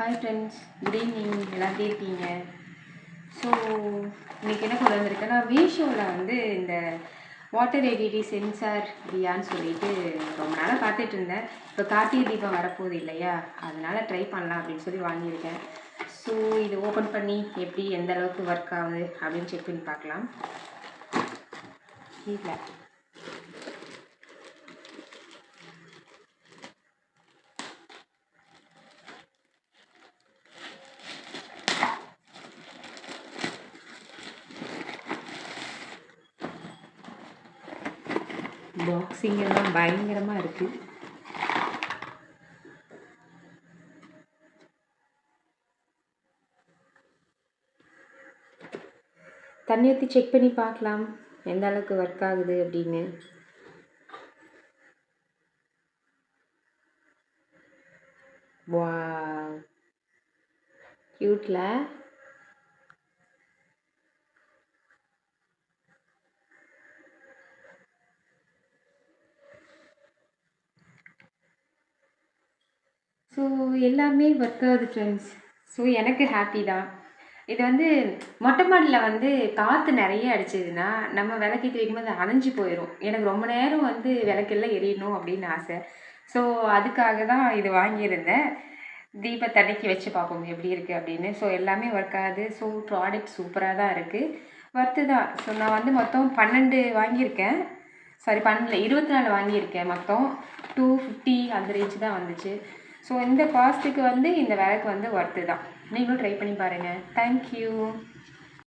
Hi friends good evening எல்லாம் எப்படி இருக்கீங்க? ஸோ இன்றைக்கி என்ன கொண்டு வந்திருக்கேன்னா மீஷோவில் வந்து இந்த வாட்டர் எடிடி சென்சார் தியான்னு சொல்லிட்டு ரொம்ப நாளாக பார்த்துட்டு இருந்தேன். இப்போ கார்த்திகை தீபம் வரப்போகுது இல்லையா? அதனால் ட்ரை பண்ணலாம் அப்படின்னு சொல்லி வாங்கியிருக்கேன். ஸோ இது ஓப்பன் பண்ணி எப்படி எந்த அளவுக்கு ஒர்க் ஆகுது அப்படின்னு செக் பண்ணி பார்க்கலாம். இல்லை பாக்ஸிங் எல்லாம் பயங்கரமாக இருக்குது தண்ணி ஊற்றி செக் பண்ணி பார்க்கலாம். எந்த அளவுக்கு ஒர்க் ஆகுது அப்படின்னு. வா க்யூட்டில் ஸோ எல்லாமே ஒர்க் ஆகுது ஃப்ரெண்ட்ஸ் ஸோ எனக்கு ஹாப்பி தான். இது வந்து மொட்டை மாடியில் வந்து காற்று நிறைய அடிச்சதுன்னா நம்ம விளக்கேற்றி வைக்கும்போது அணைஞ்சு போயிடும் எனக்கு ரொம்ப நேரம் வந்து விளக்கெல்லாம் எரியணும் அப்படின்னு ஆசை. ஸோ அதுக்காக தான் இது வாங்கியிருந்தேன். தீபத்தன்னைக்கு வச்சு பார்ப்போம் எப்படி இருக்குது அப்படின்னு. ஸோ எல்லாமே ஒர்க் ஆகுது ஸோ ப்ராடக்ட் சூப்பராக தான் இருக்குது ஒர்த்து தான். ஸோ நான் வந்து மொத்தம் பன்னெண்டு வாங்கியிருக்கேன். சாரி பன்னெண்டு இருபத்தி நாலு வாங்கியிருக்கேன் மொத்தம். டூ ஃபிஃப்டி அந்த ரேஞ்ச் தான் வந்துச்சு. ஸோ இந்த காஸ்ட்டுக்கு வந்து இந்த விளக்கு வந்து ஒர்த்து தான். நீங்களும் ட்ரை பண்ணி பாருங்கள் தேங்க்யூ